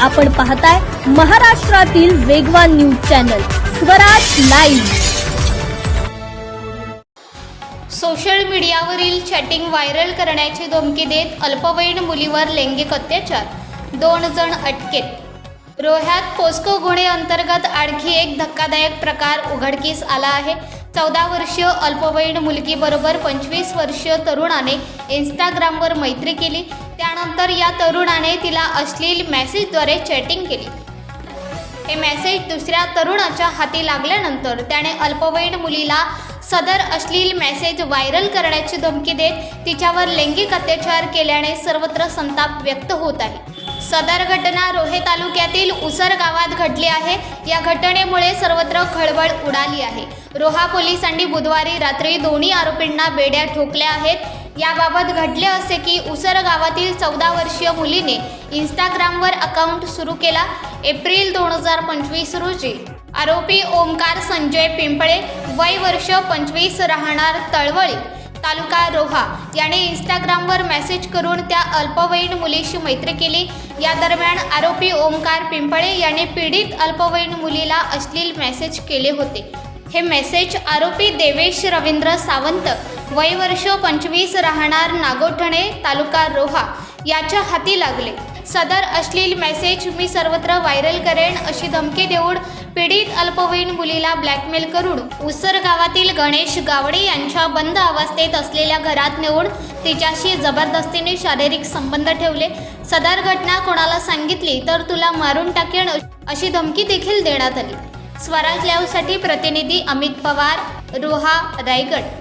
आपण पाहताय महाराष्ट्रातील वेगवान news channel Swaraj live. Social मीडियावरील chatting viral करण्याची धमकी देत अल्पवयीन मुलीवर लैंगिक अत्याचार दोन जण अटकेत. रोह्यात पोस्को गुन्हे अंतर्गत आणखी एक धक्कादायक प्रकार उघडकीस आला आहे. चौदा वर्षीय अल्पवयीन मुलगीबरोबर पंचवीस वर्षीय तरुणाने इंस्टाग्रामवर मैत्री केली. त्यानंतर या तरुणाने तिला अश्लील मेसेजद्वारे चॅटिंग केली. हे मेसेज दुसऱ्या तरुणाच्या हाती लागल्यानंतर त्याने अल्पवयीन मुलीला सदर अश्लील मेसेज व्हायरल करण्याची धमकी देत तिच्यावर लैंगिक अत्याचार केल्याने सर्वत्र संताप व्यक्त होत आहे. सदर घटना रोहे तालुक्यातील उसर गावात घडली आहे. या घटनेमुळे सर्वत्र खळबळ उडाली आहे. रोहा पोलिसांनी बुधवारी रात्री दोन्ही आरोपींना बेड्या ठोकल्या आहेत. याबाबत घडले असे की उसर गावातील चौदा वर्षीय मुलीने इंस्टाग्रामवर अकाउंट सुरू केला. एप्रिल दोन हजार पंचवीस रोजी आरोपी ओमकार संजय पिंपळे वय वर्ष पंचवीस राहणार तळवळी. तालुका रोहा याने इंस्टाग्रामवर मेसेज करून त्या अल्पवयीन मुलीशी मैत्री केली. या दरम्यान आरोपी ओमकार पिंपळे याने पीडित अल्पवयीन मुलीला अश्लील मेसेज केले होते. हे मेसेज आरोपी देवेश रवींद्र सावंत वय वर्ष पंचवीस राहणार नागोठणे तालुका रोहा याच्या हाती लागले. सदर अश्लील मेसेज मी सर्वत्र व्हायरल करेन अशी धमकी देऊन पीडित अल्पवयीन मुलीला ब्लॅकमेल करून उसर गावातील गणेश गावडे यांच्या बंद अवस्थेत असलेल्या घरात नेऊन तिच्याशी जबरदस्तीने शारीरिक संबंध ठेवले. सदर घटना कोणाला सांगितली तर तुला मारून टाकेन अशी धमकी देखील देण्यात आली. स्वराज लाईव्हसाठी प्रतिनिधी अमित पवार रोहा रायगड.